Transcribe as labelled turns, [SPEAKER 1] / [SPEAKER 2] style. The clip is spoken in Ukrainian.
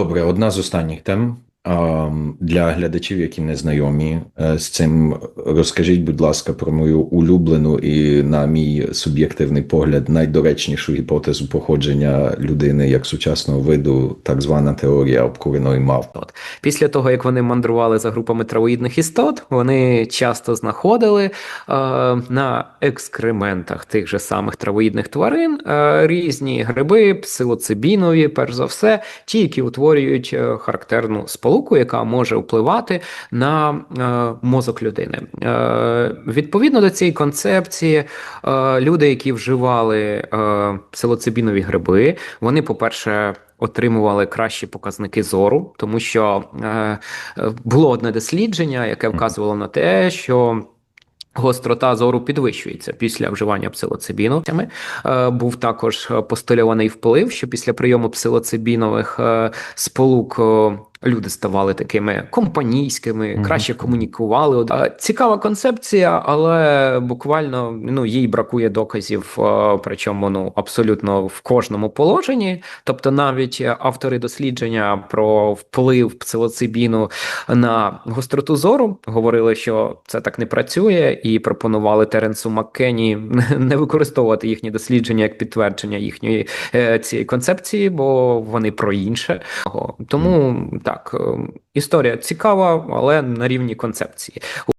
[SPEAKER 1] dobre od nas zostanie, tam. Для глядачів, які не знайомі е, з цим, розкажіть, будь ласка, про мою улюблену і, на мій суб'єктивний погляд, найдоречнішу гіпотезу походження людини як сучасного виду, так звана теорія обкуреної мавпи.
[SPEAKER 2] Після того, як вони мандрували за групами травоїдних істот, вони часто знаходили е, на екскрементах тих же самих травоїдних тварин е, різні гриби, псилоцибінові, перш за все, ті, які утворюють е, характерну сполуку, яка може впливати на е, мозок людини. Е, відповідно до цієї концепції, е, люди, які вживали псилоцибінові гриби, вони, по-перше, отримували кращі показники зору, тому що е, було одне дослідження, яке вказувало на те, що. Гострота зору підвищується після вживання псилоцибіну. Е, Був також постульований вплив, що після прийому псилоцибінових е, сполук люди ставали такими компанійськими, краще комунікували. Цікава концепція, але буквально ну їй бракує доказів, е, причому ну абсолютно в кожному положенні. Тобто, навіть автори дослідження про вплив псилоцибіну на гостроту зору говорили, що це так не працює, і пропонували Теренсу Маккені не використовувати їхні дослідження як підтвердження їхньої е, цієї концепції, бо вони про інше. Тому так, е, історія цікава, але на рівні концепції.